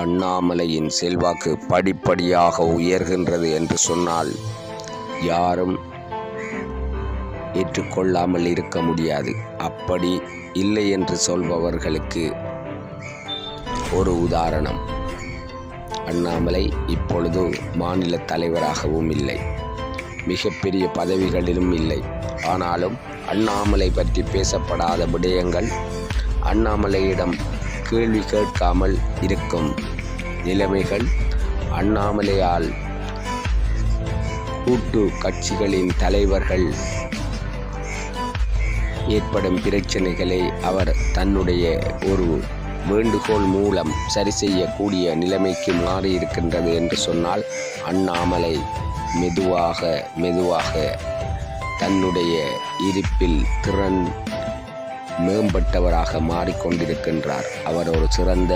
அண்ணாமலையின் செல்வாக்கு படிப்படியாக உயர்கின்றது என்று சொன்னால் யாரும் ஏற்றுக்கொள்ளாமல் இருக்க முடியாது. அப்படி இல்லை என்று சொல்பவர்களுக்கு ஒரு உதாரணம். அண்ணாமலை இப்பொழுது மாநில தலைவராகவும் இல்லை. மிகப்பெரிய பதவிகளிலும் இல்லை. ஆனாலும் அண்ணாமலை பற்றி பேசப்படாத விடயங்கள் அண்ணாமலையிடம் கேள்வி கேட்காமல் இருக்கும் நிலைமைகள் அண்ணாமலையால் கூட்டு கட்சிகளின் தலைவர்கள் ஏற்படும் பிரச்சனைகளை அவர் தன்னுடைய ஒரு வேண்டுகோள் மூலம் சரி செய்யக்கூடிய நிலைமைக்கு மாறி இருக்கின்றது என்று சொன்னால் அண்ணாமலை மெதுவாக மெதுவாக தன்னுடைய இருப்பில் திறன் மேம்பட்டவராக மாறிக்கொண்டிருக்கின்றார். அவர் ஒரு சிறந்த